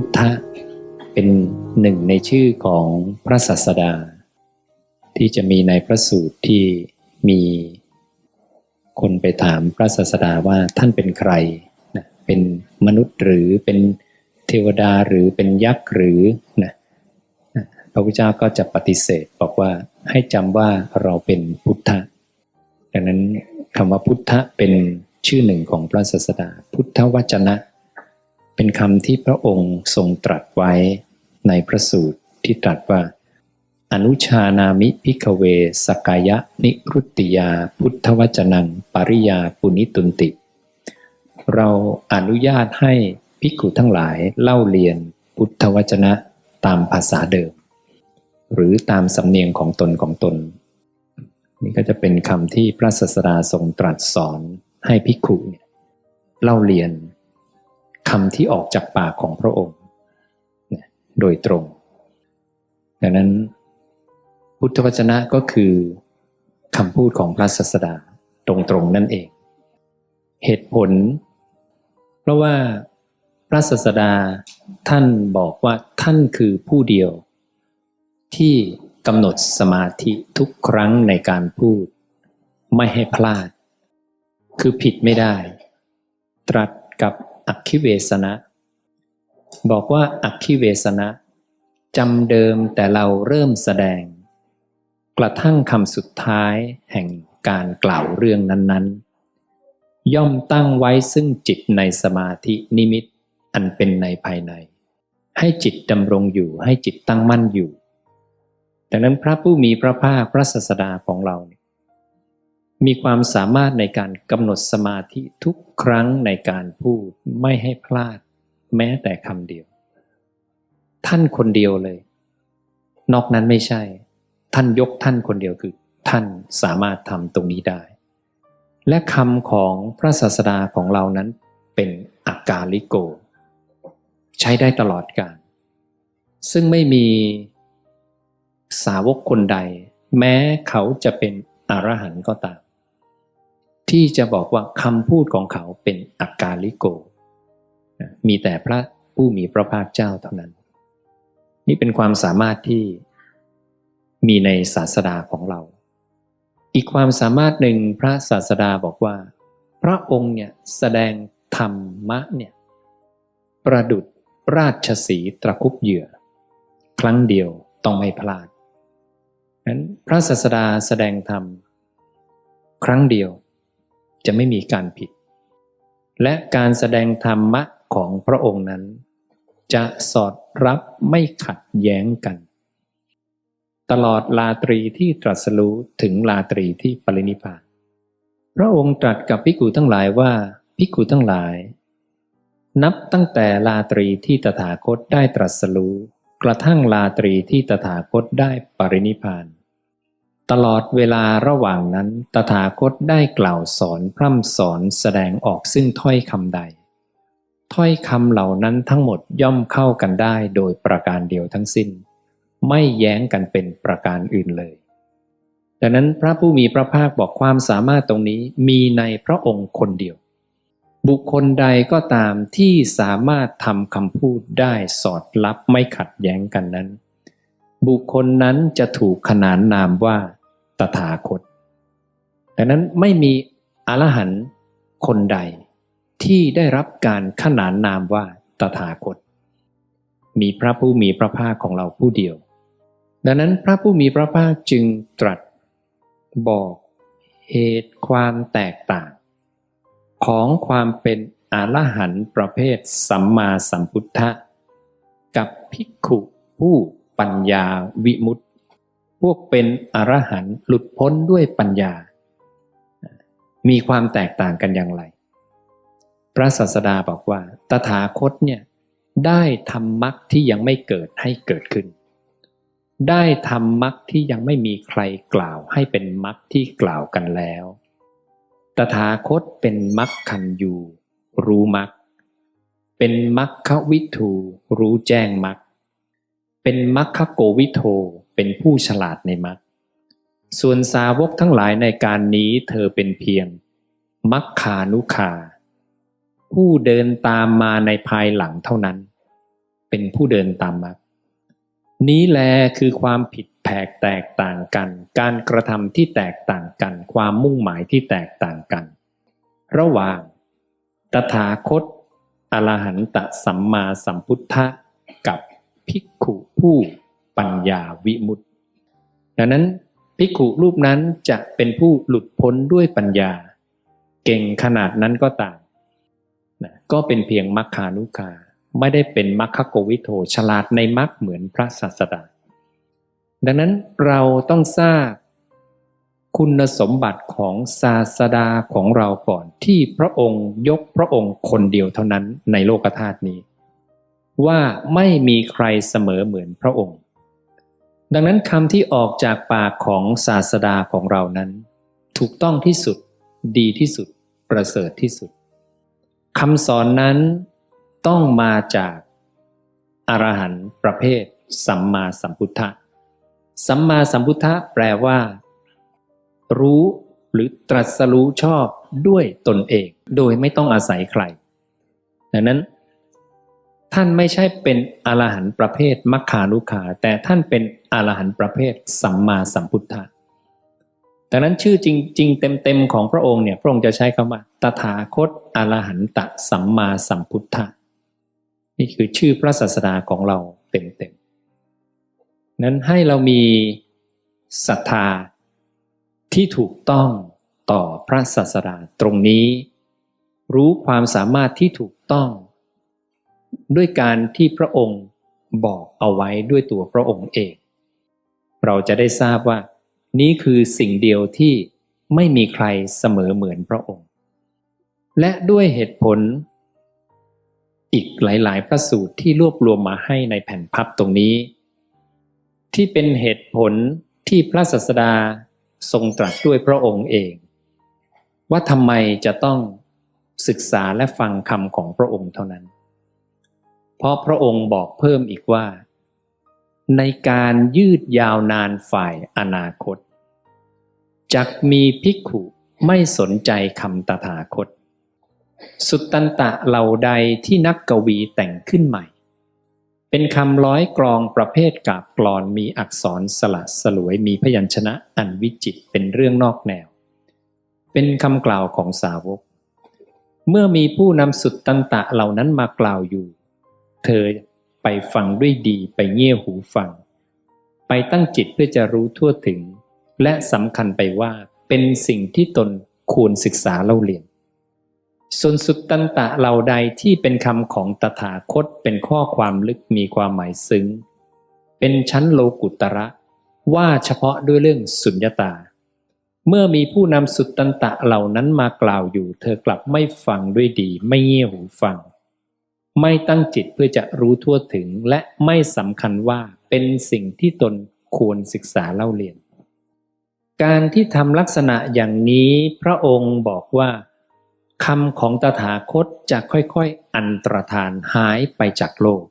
พุทธะเป็นหนึ่งในชื่อของพระศาสดา ที่จะมีในพระสูตรที่มีคนไปถามพระศาสดาว่าท่านเป็นใครนะเป็นมนุษย์หรือเป็นเทวดาหรือเป็นยักษ์หรือนะนะพระพุทธเจ้าก็จะปฏิเสธบอกว่าให้จำว่าเราเป็นพุทธะดังนั้นคำว่าพุทธะเป็นชื่อหนึ่งของพระศาสดา พุทธวจนะ เป็นคำที่พระองค์ทรงตรัสไว้ในพระสูตรที่ตรัสว่า อนุชานามิพิกเวสกายะนิรุตติยาพุทธวจนัง ปริยาปุนิตุนติ เราอนุญาตให้ภิกขุทั้งหลายเล่าเรียนพุทธวจนะตามภาษาเดิม หรือตามสำเนียงของตนของตน นี่ก็จะเป็นคำที่พระศาสดาทรงตรัสสอนให้ภิกขุเนี่ยเล่าเรียน คำที่ออกจากปากของพระองค์โดยตรง ดังนั้น พุทธวจนะก็คือคำพูดของพระศาสดาตรงๆนั่นเอง เหตุผล เพราะว่าพระศาสดาท่านบอกว่าท่านคือผู้เดียว ที่กำหนดสมาธิทุกครั้งในการพูด ไม่ให้พลาด คือผิดไม่ได้ ตรัสกับ อักขิเวสนะ บอกว่าอักขิเวสนะจำเดิมแต่เราเริ่มแสดง กระทั่งคำสุดท้ายแห่งการกล่าวเรื่องนั้นๆ ย่อมตั้งไว้ซึ่งจิตในสมาธินิมิตอันเป็นในภายใน ให้จิตดำรงอยู่ให้จิตตั้งมั่นอยู่ ดังนั้นพระผู้มีพระภาคพระศาสดาของเราเนี่ย มีความสามารถในการกำหนดสมาธิทุกครั้งในการพูดไม่ให้พลาด แม้แต่คำเดียว ท่านคนเดียวเลย นอกนั้นไม่ใช่ ท่านยกท่านคนเดียวคือ ท่านสามารถทำตรงนี้ได้ และคำของพระศาสดาของเรานั้นเป็นอากาลิโก ใช้ได้ตลอดกาลซึ่งไม่มีสาวกคนใด แม้เขาจะเป็นอรหันต์ก็ตาม ที่จะบอกว่าคำพูดของเขาเป็นอากาลิโก มีแต่พระผู้มีพระภาคเจ้าเท่านั้น นี่เป็นความสามารถที่มีในศาสดาของเรา อีกความสามารถหนึ่งพระศาสดาบอกว่า พระองค์เนี่ยแสดงธรรมะเนี่ยประดุดราชสีตะคุบเหยื่อ ครั้งเดียวต้องไม่พลาดนั้นพระศาสดาแสดงธรรม ครั้งเดียว จะไม่มีการผิด และการแสดงธรรมะของพระองค์นั้น จะสอดรับไม่ขัดแย้งกัน ตลอดลาตรีที่ตรัสรู้ถึงลาตรีที่ปรินิพานพระองค์ตรัสกับภิกขุทั้งหลายว่าภิกขุทั้งหลาย นับตั้งแต่ลาตรีที่ตถาคตได้ตรัสรู้กระทั่งลาตรีที่ตถาคตได้ปรินิพาน ตลอดเวลาระหว่างนั้น ตถาคตได้กล่าวสอนพร่ำสอนแสดงออกซึ่งถ้อยคำใด ถ้อยคำเหล่านั้นทั้งหมดย่อมเข้ากันได้โดยประการเดียวทั้งสิ้น ไม่แย้งกันเป็นประการอื่นเลย ดังนั้นพระผู้มีพระภาคบอกความสามารถตรงนี้มีในพระองค์คนเดียว บุคคลใดก็ตามที่สามารถทำคำพูดได้สอดรับไม่ขัดแย้งกันนั้น บุคคลนั้นจะถูกขนานนามว่า ตถาคต ดังนั้นไม่มีอรหันต์คนใดที่ได้รับการขนานนามว่าตถาคต มีพระผู้มีพระภาคของเราผู้เดียว ดังนั้นพระผู้มีพระภาคจึงตรัสบอกเหตุความแตกต่าง ของความเป็นอรหันต์ประเภทสัมมาสัมพุทธะ กับภิกขุผู้ปัญญาวิมุตติ พวกเป็นอรหันต์หลุดพ้นด้วยปัญญา มีความแตกต่างกันอย่างไร พระศาสดาบอกว่า ตถาคตเนี่ยได้ทำมรรคที่ยังไม่เกิดให้เกิดขึ้น ได้ทำมรรคที่ยังไม่มีใครกล่าวให้เป็นมรรคที่กล่าวกันแล้ว ตถาคตเป็นมรรคคันยูรู้มรรค เป็นมรรควิทูรู้แจ้งมรรค เป็นมรรคโกวิโท เป็นผู้ฉลาดในมรรคส่วนสาวกทั้งหลายในการนี้เธอเป็นเพียงมัคคานุคาผู้เดินตามมาในภายหลังเท่านั้น เป็นผู้เดินตามมรรคนี้แลคือความผิดแผกแตกต่างกัน การกระทำที่แตกต่างกัน ความมุ่งหมายที่แตกต่างกัน ระหว่าง ตถาคตอรหันตสัมมาสัมพุทธะกับภิกขุผู้ ปัญญาวิมุตติ ดังนั้นภิกขุรูปนั้นจะเป็นผู้หลุดพ้นด้วยปัญญา เก่งขนาดนั้นก็ตามนะก็เป็นเพียงมัคคานุคาไม่ได้เป็นมัคคโกวิโทฉลาดในมัคเหมือนพระศาสดา ดังนั้นเราต้องทราบคุณสมบัติของศาสดาของเราก่อนที่พระองค์ยกพระองค์คนเดียวเท่านั้นในโลกธาตุนี้ ว่าไม่มีใครเสมอเหมือนพระองค์ ดังนั้นคำที่ออกจากปากของศาสดาของเรานั้น ถูกต้องที่สุดดีที่สุด ประเสริฐที่สุดคำสอนนั้นต้องมาจากอรหันต์ประเภท สัมมาสัมพุทธะสัมมาสัมพุทธะแปลว่า รู้หรือตรัสรู้ชอบด้วยตนเอง โดยไม่ต้องอาศัยใคร ดังนั้น ท่านไม่ใช่เป็นอรหันต์ประเภทมัคคานุขา แต่ท่านเป็นอรหันต์ประเภทสัมมาสัมพุทธะดังนั้นชื่อจริง ๆ เต็มๆของพระองค์เนี่ยพระองค์จะใช้คำว่าตถาคตอรหันตสัมมาสัมพุทธะนี่คือชื่อพระศาสดาของเราเต็มๆนั้นให้เรามีศรัทธาที่ถูกต้องต่อพระศาสดาตรงนี้ รู้ความสามารถที่ถูกต้อง ด้วยการที่พระองค์บอกเอาไว้ด้วยตัวพระองค์เอง เราจะได้ทราบว่า นี้คือสิ่งเดียวที่ไม่มีใครเสมอเหมือนพระองค์ และด้วยเหตุผล อีกหลายๆ พระสูตรที่รวบรวมมาให้ในแผ่นพับตรงนี้ ที่เป็นเหตุผลที่พระศาสดาทรงตรัสด้วยพระองค์เอง ว่าทำไมจะต้องศึกษาและฟังคำของพระองค์เท่านั้น เพราะพระองค์บอกเพิ่มอีกว่า ในการยืดยาวนานฝ่ายอนาคตจักมีภิกขุไม่สนใจคำตถาคต สุตตันตะเหล่าใดที่นักกวีแต่งขึ้นใหม่ เป็นคำร้อยกรองประเภทกาบกลอนมีอักษรสละสลวยมีพยัญชนะอันวิจิตเป็นเรื่องนอกแนว เป็นคำกล่าวของสาวก เมื่อมีผู้นำสุดตันตะเหล่านั้นมากล่าวอยู่ เธอไปฟังด้วยดีไปเงี่ยหูฟัง ไปตั้งจิตเพื่อจะรู้ทั่วถึง และสำคัญไปว่าเป็นสิ่งที่ตนควรศึกษาเล่าเรียน ส่วนสุดตันตะเหล่าใดที่เป็นคำของตถาคตเป็นข้อความลึกมีความหมายซึ้ง เป็นชั้นโลกุตระ ว่าเฉพาะด้วยเรื่องสุญญตา เมื่อมีผู้นำสุดตันตะเหล่านั้นมากล่าวอยู่ เธอกลับไม่ฟังด้วยดีไม่เงี่ยหูฟัง ไม่ตั้งจิตเพื่อจะรู้ทั่วถึง และไม่สำคัญว่าเป็นสิ่งที่ตนควรศึกษาเล่าเรียน การที่ทำลักษณะอย่างนี้พระองค์บอกว่าคำของตถาคตจะค่อยๆ อันตรธานหายไปจากโลก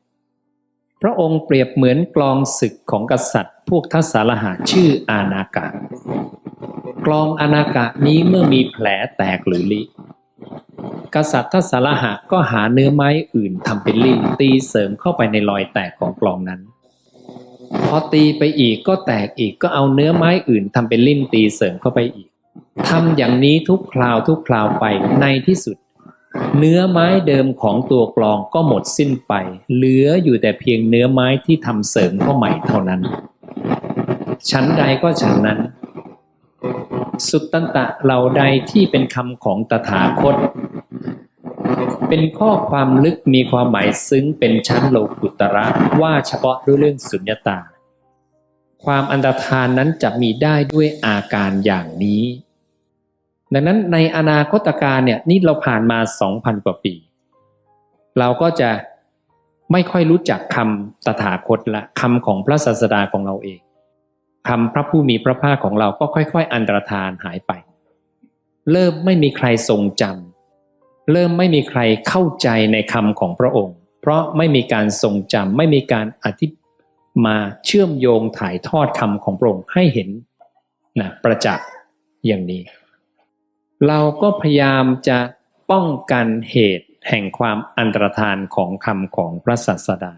พระองค์เปรียบเหมือนกลองศึกของกษัตริย์ พวกทัศารหาชื่ออานากะ กลองอานากะนี้เมื่อมีแผลแตกหรือลิ กษัตริย์ทัศรหะก็หาเนื้อไม้อื่นทำเป็นลิ่มตีเสริมเข้าไปในรอยแตกของกลองนั้น พอตีไปอีกก็แตกอีกก็เอาเนื้อไม้อื่นทำเป็นลิ่มตีเสริมเข้าไปอีกทำอย่างนี้ทุกคราวทุกคราวไปในที่สุด เนื้อไม้เดิมของตัวกลองก็หมดสิ้นไป เหลืออยู่แต่เพียงเนื้อไม้ที่ทำเสริมเข้าใหม่เท่านั้นชั้นใดก็ชั้นนั้น สุตตันตะเหล่าใดที่เป็นคำของตถาคต เป็นข้อความลึกมีความหมายซึ้งเป็นชั้นโลกุตระว่าเฉพาะด้วยเรื่องสุญญตา ความอันตรธานนั้นจะมีได้ด้วยอาการอย่างนี้ ดังนั้นในอนาคตการเนี่ยนี่เราผ่านมาสองพันกว่าปี เราก็จะไม่ค่อยรู้จักคำตถาคตละคำของพระศาสดาของเราเอง คำพระผู้มีพระภาคของเราก็ค่อย ๆ อันตรธานหายไป เริ่มไม่มีใครทรงจำเริ่มไม่มีใครเข้าใจในคำของพระองค์ เพราะไม่มีการทรงจำไม่มีการอธิมาเชื่อมโยงถ่ายทอดคำของพระองค์ให้เห็นนะประจักษ์อย่างนี้ เราก็พยายามจะป้องกันเหตุแห่งความอันตรธานของคำของพระศาสดา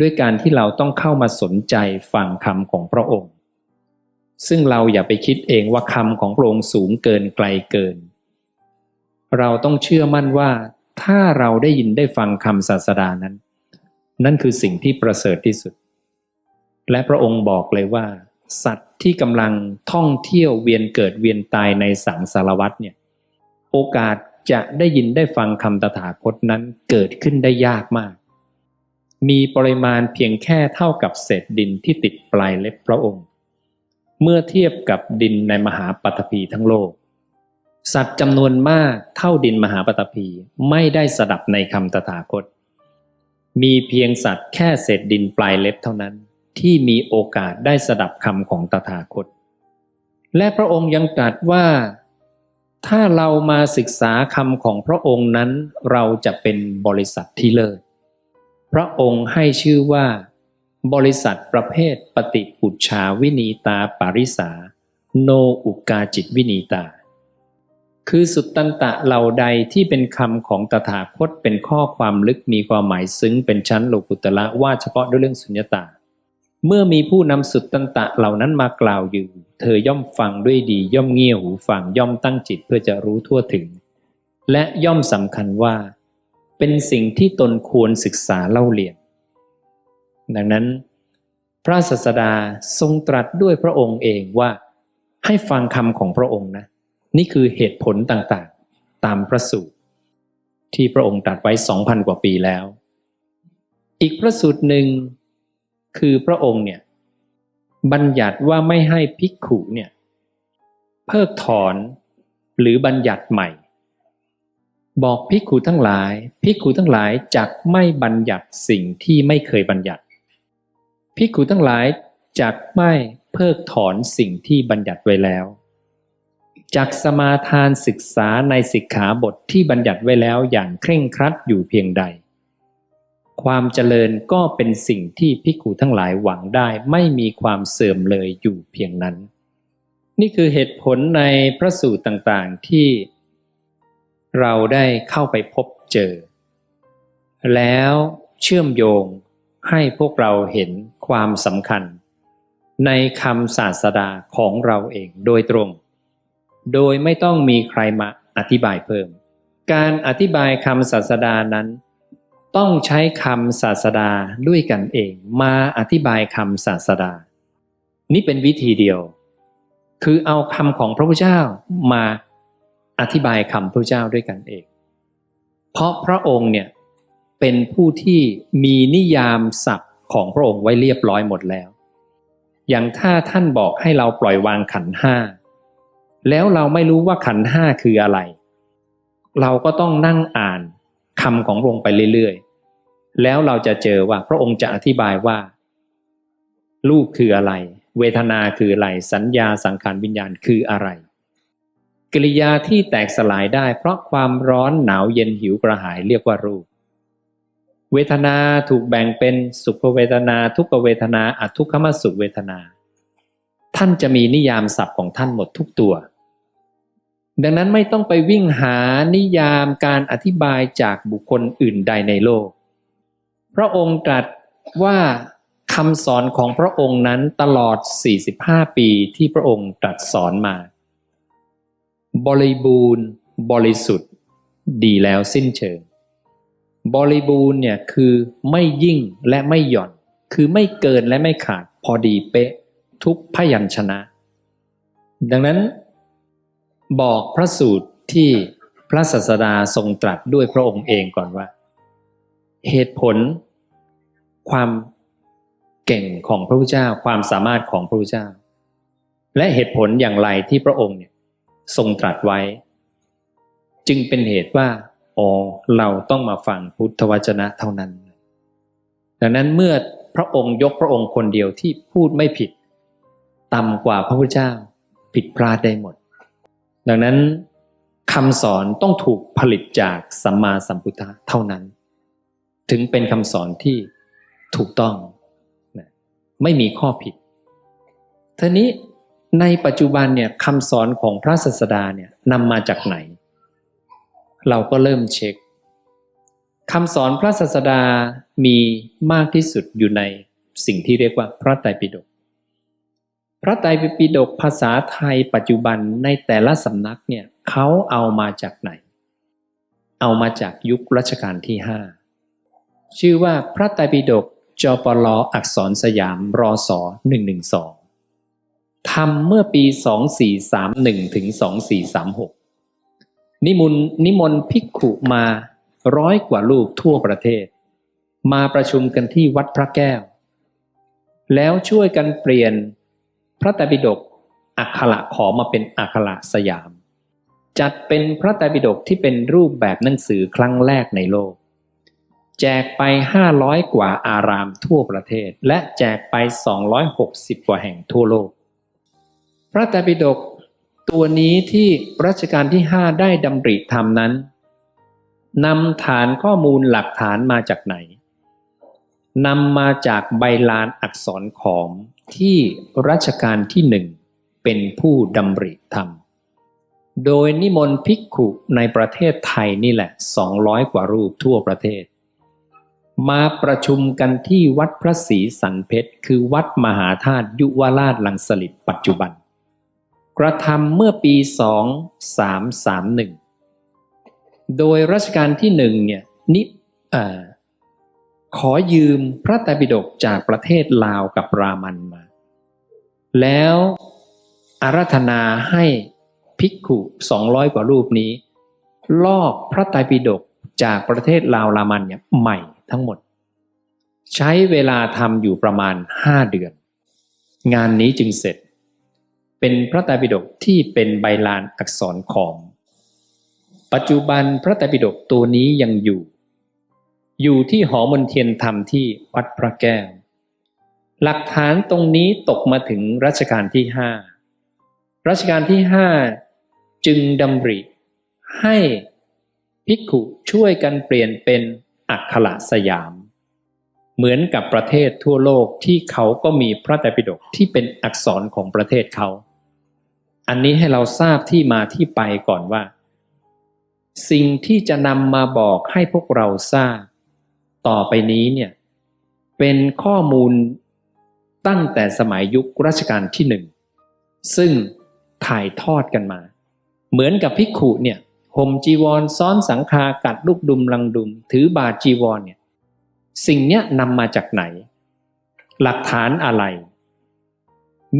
ด้วยการที่เราต้องเข้ามาสนใจฟังคำของพระองค์ ซึ่งเราอย่าไปคิดเองว่าคำของพระองค์สูงเกินไกลเกิน เราต้องเชื่อมั่นว่า ถ้าเราได้ยินได้ฟังคำศาสดานั้น นั่นคือสิ่งที่ประเสริฐที่สุด และพระองค์บอกเลยว่า สัตว์ที่กำลังท่องเที่ยวเวียนเกิดเวียนตายในสังสารวัฏเนี่ยโอกาสจะได้ยินได้ฟังคำตถาคตนั้นเกิดขึ้นได้ยากมาก มีปริมาณเพียงแค่เท่ากับเศษดินที่ติดปลายเล็บพระองค์ เมื่อเทียบกับดินในมหาปัตภีทั้งโลก สัตว์จำนวนมากเท่าดินมหาปัตภีไม่ได้สดับในคำตถาคต มีเพียงสัตว์แค่เศษดินปลายเล็บเท่านั้น ที่มีโอกาสได้สดับคำของตถาคต และพระองค์ยังตรัสว่า ถ้าเรามาศึกษาคำของพระองค์นั้น เราจะเป็นบริษัทที่เลิศ พระองค์ให้ชื่อว่า บริษัทประเภทปฏิปุชาวินีตาปาริสา โนอุกาจิตวินีตา คือสุดตันตะเหล่าใดที่เป็นคำของตถาคตเป็นข้อความลึกมีความหมายซึ้งเป็นชั้นโลกุตละว่าเฉพาะด้วยเรื่องสุญญตา เมื่อมีผู้นำสุดตันตะเหล่านั้นมากล่าวอยู่ เธอย่อมฟังด้วยดีย่อมเงี่ยหูฟังย่อมตั้งจิตเพื่อจะรู้ทั่วถึง และย่อมสำคัญว่า เป็นสิ่งที่ตนควรศึกษาเล่าเรียน ดังนั้น พระศาสดาทรงตรัสด้วยพระองค์เองว่า ให้ฟังคำของพระองค์นะ นี่คือเหตุผลต่างๆ ตามพระสูตร ที่พระองค์ตรัสไว้สองพันกว่าปีแล้ว อีกพระสูตรหนึ่งคือพระองค์เนี่ยบัญญัติว่าไม่ให้ภิกขุเนี่ยเพิกถอนหรือบัญญัติใหม่ บอกภิกขุทั้งหลายภิกขุทั้งหลายจักไม่บัญญัติสิ่งที่ไม่เคยบัญญัติภิกขุทั้งหลายจักไม่เพิกถอนสิ่งที่บัญญัติไว้แล้วจักสมาทานศึกษาในสิกขาบทที่บัญญัติไว้แล้วอย่างเคร่งครัดอยู่เพียงใด ความเจริญก็เป็นสิ่งที่พิกูทั้งหลายหวังได้ไม่มีความเสื่อมเลยอยู่เพียงนั้น นี่คือเหตุผลในพระสูตรต่างๆที่ เราได้เข้าไปพบเจอ แล้วเชื่อมโยงให้พวกเราเห็นความสำคัญ ในคำศาสดาของเราเองโดยตรง โดยไม่ต้องมีใครมาอธิบายเพิ่ม การอธิบายคำศาสดานั้น ต้องใช้คำศาสดาด้วยกันเอง มาอธิบายคำศาสดา นี่เป็นวิธีเดียว คือเอาคำของพระพุทธเจ้ามา อธิบายคำพระเจ้าด้วยกันเอง เพราะพระองค์เนี่ยเป็นผู้ที่มีนิยามศัพท์ของพระองค์ไว้เรียบร้อยหมดแล้ว อย่างถ้าท่านบอกให้เราปล่อยวางขันห้า แล้วเราไม่รู้ว่าขันห้าคืออะไร เราก็ต้องนั่งอ่านคำของพระองค์ไปเรื่อยๆ แล้วเราจะเจอว่าพระองค์จะอธิบายว่า รูปคืออะไร เวทนาคืออะไร สัญญาสังขารวิญญาณคืออะไร กิริยาที่แตกสลายได้ เพราะความร้อนหนาวเย็นหิวกระหายเรียกว่ารูป เวทนาถูกแบ่งเป็นสุขเวทนา ทุกเวทนาอทุกขมสุขเวทนา ท่านจะมีนิยามศัพท์ของท่านหมดทุกตัว ดังนั้นไม่ต้องไปวิ่งหานิยามการอธิบายจากบุคคลอื่นใดในโลก พระองค์ตรัสว่าคำสอนของพระองค์นั้นตลอด 45 ปีที่พระองค์ตรัสสอนมา บริบูรณ์ บริสุทธิ์ ดีแล้วสิ้นเชิง บริบูรณ์เนี่ยคือไม่ยิ่งและไม่หย่อน คือไม่เกินและไม่ขาดพอดีเป๊ะ ทุกพยัญชนะ ดังนั้น บอกพระสูตรที่พระศาสดาทรงตรัสด้วยพระองค์เองก่อนว่า เหตุผล ความเก่งของพระพุทธเจ้า ความสามารถของพระพุทธเจ้า และเหตุผลอย่างไรที่พระองค์เนี่ย ทรงตรัสไว้ จึงเป็นเหตุว่าอ๋อเราต้องมาฟังพุทธวจนะเท่านั้น ดังนั้นเมื่อพระองค์ยกพระองค์คนเดียวที่พูดไม่ผิดต่ำกว่าพระพุทธเจ้าผิดพลาดได้หมด ดังนั้นคำสอนต้องถูกผลิตจากสัมมาสัมพุทธะเท่านั้น ถึงเป็นคำสอนที่ถูกต้อง ไม่มีข้อผิดทีนี้ ในปัจจุบันเนี่ยคำสอนของพระศาสดาเนี่ยนำมาจากไหน เราก็เริ่มเช็คคำสอนพระศาสดามีมากที่สุดอยู่ในสิ่งที่เรียกว่าพระไตรปิฎกพระไตรปิฎกภาษาไทยปัจจุบันในแต่ละสำนักเนี่ยเขาเอามาจากไหน เอามาจากยุครัชกาลที่ห้าชื่อว่าพระไตรปิฎกจปลอักษรสยามรอสอ112 ทำเมื่อปี 2431 ถึง 2436 นิมนต์นิมนต์ภิกขุมาร้อยกว่ารูปทั่วประเทศ มาประชุมกันที่วัดพระแก้ว แล้วช่วยกันเปลี่ยนพระไตรปิฎกอักขระขอมาเป็นอักขระสยาม จัดเป็นพระไตรปิฎกที่เป็นรูปแบบหนังสือครั้งแรกในโลก แจกไป 500 กว่าอารามทั่วประเทศ และแจกไป 260 กว่าแห่งทั่วโลก พระไตรปิฎกตัวนี้ที่รัชกาลที่5ได้ดำริทำนั้นนำฐานข้อมูลหลักฐานมาจากไหนนำมาจากใบลานอักษรขอมที่รัชกาลที่หนึ่งเป็นผู้ดำริทำโดยนิมนต์ภิกขุในประเทศไทยนี่แหละ 200 กว่ารูปทั่วประเทศ มาประชุมกันที่วัดพระศรีสันเพชร คือวัดมหาธาตุยุวราชลังสลิดปัจจุบัน กระทำเมื่อปี 2331 โดยรัชกาลที่หนึ่งเนี่ยนิขอยืมพระไตรปิฎกจากประเทศลาวกับรามันมา แล้วอารัธนาให้ภิกขุสองร้อยกว่ารูปนี้ ลอกพระไตรปิฎกจากประเทศลาวรามันเนี่ยใหม่ทั้งหมด ใช้เวลาทำอยู่ประมาณห้าเดือน งานนี้จึงเสร็จ เป็นพระไตรปิฎกที่เป็นใบลานอักษรขอม ปัจจุบันพระไตรปิฎกตัวนี้ยังอยู่ อยู่ที่หอมนเทียนธรรมที่วัดพระแก้ว หลักฐานตรงนี้ตกมาถึงรัชกาลที่ห้ารัชกาลที่ห้าจึงดำริ ให้ภิกขุช่วยกันเปลี่ยนเป็นอักขระสยาม เหมือนกับประเทศทั่วโลกที่เขาก็มีพระไตรปิฎกที่เป็นอักษรของประเทศเขา อันนี้ให้เราทราบที่มาที่ไปก่อนว่า สิ่งที่จะนำมาบอกให้พวกเราทราบ ต่อไปนี้เนี่ยเป็นข้อมูลตั้งแต่สมัยยุครัชกาลที่หนึ่งซึ่งถ่ายทอดกันมา เหมือนกับพิกขุเนี่ยห่มจีวรซ้อนสังคากัดลูกดุมลังดุม ถือบาจีวรเนี่ยสิ่งเนี้ยนำมาจากไหน หลักฐานอะไร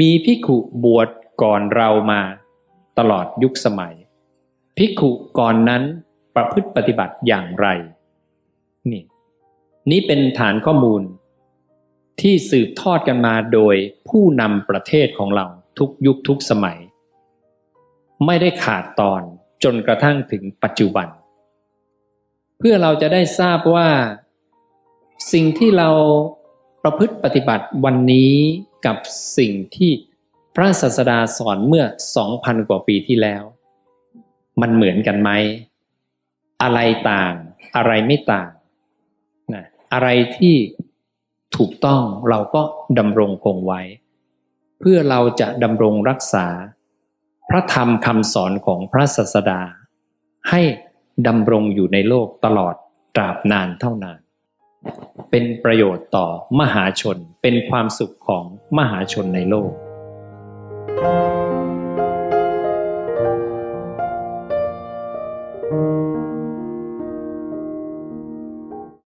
มีพิกขุบวช ก่อนเรามาตลอดยุคสมัย ภิกขุก่อนนั้นประพฤติปฏิบัติอย่างไร นี่ นี้เป็นฐานข้อมูล ที่สืบทอดกันมาโดยผู้นำประเทศของเราทุกยุคทุกสมัย ไม่ได้ขาดตอนจนกระทั่งถึงปัจจุบัน เพื่อเราจะได้ทราบว่า สิ่งที่เราประพฤติปฏิบัติวันนี้กับสิ่งที่ พระศาสดาสอนเมื่อสองพันกว่าปีที่แล้ว มันเหมือนกันไหม อะไรต่าง อะไรไม่ต่างนะอะไรที่ถูกต้องเราก็ดำรงคงไว้ เพื่อเราจะดำรงรักษา พระธรรมคำสอนของพระศาสดา ให้ดำรงอยู่ในโลกตลอดตราบนานเท่านาน เป็นประโยชน์ต่อมหาชนเป็นความสุขของมหาชนในโลก